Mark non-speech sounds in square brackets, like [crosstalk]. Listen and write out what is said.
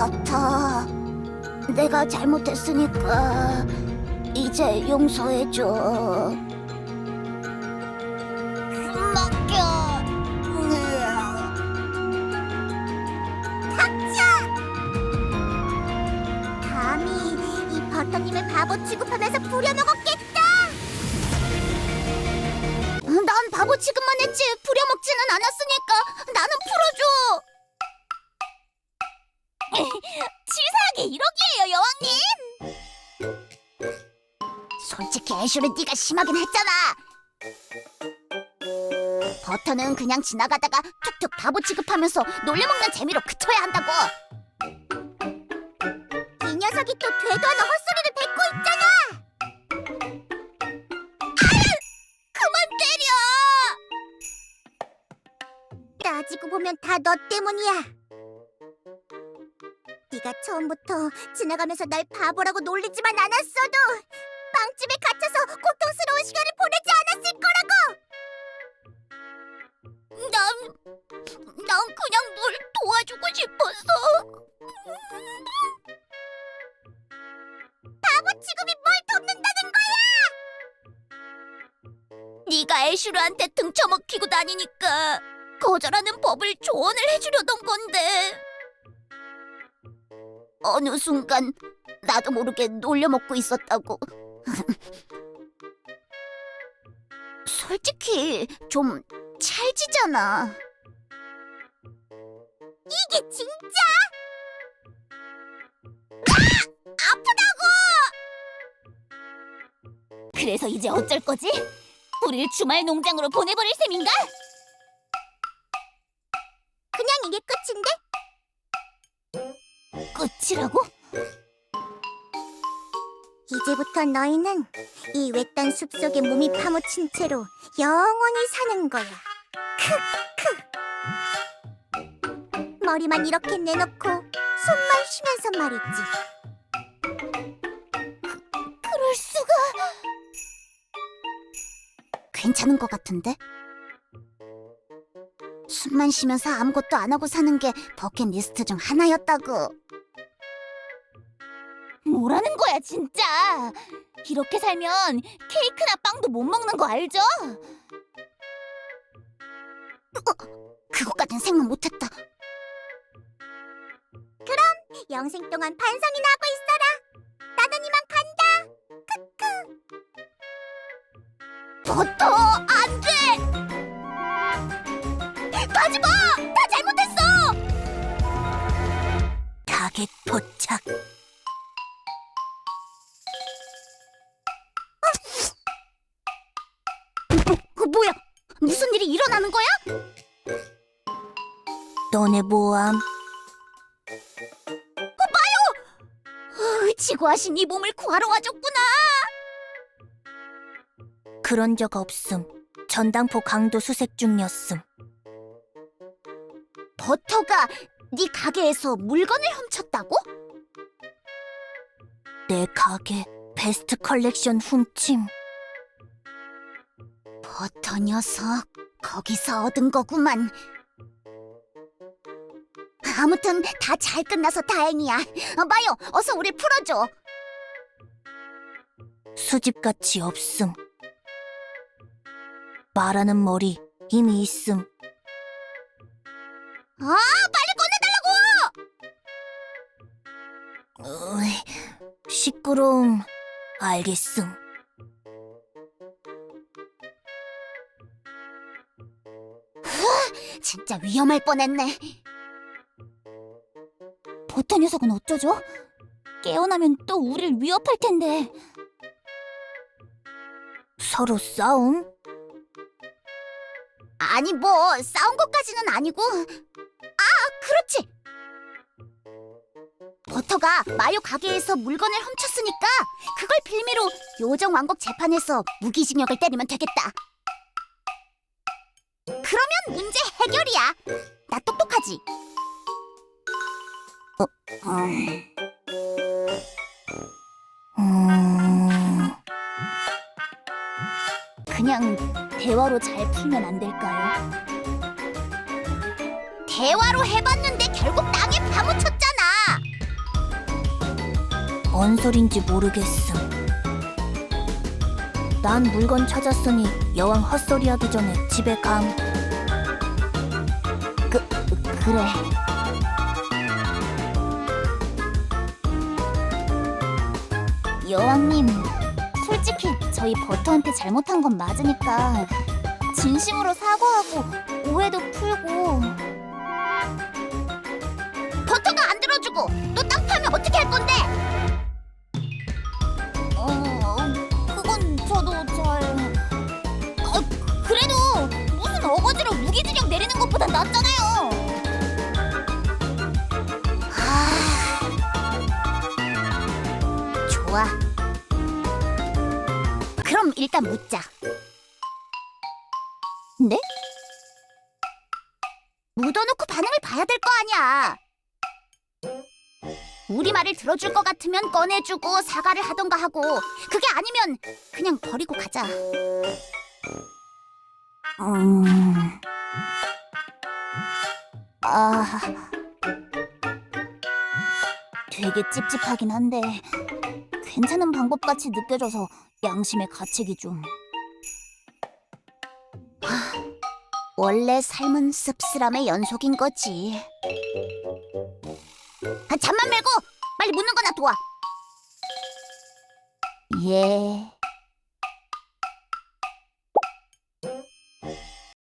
버터, 내가 잘못했으니까 이제 용서해줘. 맡겨. 닥쳐! 감히 이 버터님을 바보 취급하면서 부려먹었겠다. 난 바보 취급만 했지 부려먹지는 않았으니까 나는 풀어줘. 치사하게 1억이에요 여왕님. 솔직히 애슐은 네가 심하긴 했잖아. 버터는 그냥 지나가다가 툭툭 바보 취급하면서 놀려먹는 재미로 그쳐야 한다고. 이 녀석이 또 되도 않은 헛소리를 뱉고 있잖아. 그만 때려. 따지고 보면 다 너 때문이야. 네가 처음부터 지나가면서 날 바보라고 놀리지만 않았어도 빵집에 갇혀서 고통스러운 시간을 보내지 않았을 거라고. 난, 난 그냥 널 도와주고 싶었어. 바보 취급이 뭘 돕는다는 거야? 네가 애슈르한테 등쳐먹히고 다니니까 거절하는 법을 조언을 해주려던 건데. 어느 순간 나도 모르게 놀려먹고 있었다고. [laughs] 솔직히 좀 찰지잖아. 이게 진짜? 아! 아프다고! 그래서 이제 어쩔 거지? 우릴 주말 농장으로 보내버릴 셈인가? 끝이라고? 이제부터 너희는 이 외딴 숲속에 몸이 파묻힌 채로 영원히 사는 거야. 크크. 머리만 이렇게 내놓고 숨만 쉬면서 말이지. 그럴 수가. 괜찮은 것 같은데? 숨만 쉬면서 아무것도 안 하고 사는 게 버킷리스트 중 하나였다고. 뭐라는 거야 진짜? 이렇게 살면 케이크나 빵도 못 먹는 거 알죠? 어, 그것까진 생각 못했다. 그럼 영생 동안 반성이나 하고 있어라. 나는 이만 간다. 크크. 버터 안 돼. 가지 마. 다 잘못했어. 가게 도착. 일어나는 거야? 너네 모함. 어, 봐요! 어, 지구하신 이 몸을 구하러 와줬구나. 그런 적 없음. 전당포 강도 수색 중이었음. 버터가 네 가게에서 물건을 훔쳤다고? 내 가게 베스트 컬렉션 훔침. 버터 녀석, 거기서 얻은 거구만. 아무튼 다 잘 끝나서 다행이야. 어, 마요, 어서 우리 풀어줘. 수집같이 없음. 말하는 머리 이미 있음. 아, 빨리 꺼내달라고! 으이, 시끄러움. 알겠음. 진짜 위험할 뻔했네. 버터 녀석은 어쩌죠? 깨어나면 또 우릴 위협할 텐데. 서로 싸움? 아니 뭐 싸운 것까지는 아니고. 아, 그렇지. 버터가 마요 가게에서 물건을 훔쳤으니까 그걸 빌미로 요정 왕국 재판에서 무기징역을 때리면 되겠다. 그러면 문제 해결이야. 나 똑똑하지? 음. 음. 그냥 대화로 잘 풀면 안 될까요? 대화로 해봤는데 결국 땅에 파묻혔잖아. 뭔 소린지 모르겠음. 난 물건 찾았으니 여왕 헛소리하기 전에 집에 감. 그 그래. 여왕님, 솔직히 저희 버터한테 잘못한 건 맞으니까 진심으로 사과하고 오해도 풀고 버터도 안 들어주고 또 땅 파면 어떻게 할 건데? 어, 그건 저도 잘... 보단 낫잖아요. 아... 좋아. 그럼 일단 묻자. 네? 묻어놓고 반응을 봐야 될 거 아니야. 우리 말을 들어줄 것 같으면 꺼내주고 사과를 하던가 하고 그게 아니면 그냥 버리고 가자. 음... 아... 되게 찝찝하긴 한데 괜찮은 방법 같이 느껴져서 양심의 가책이 좀. 하, 원래 삶은 씁쓸함의 연속인 거지. 아, 잠만 말고 빨리 묻는 거나 도와. 예.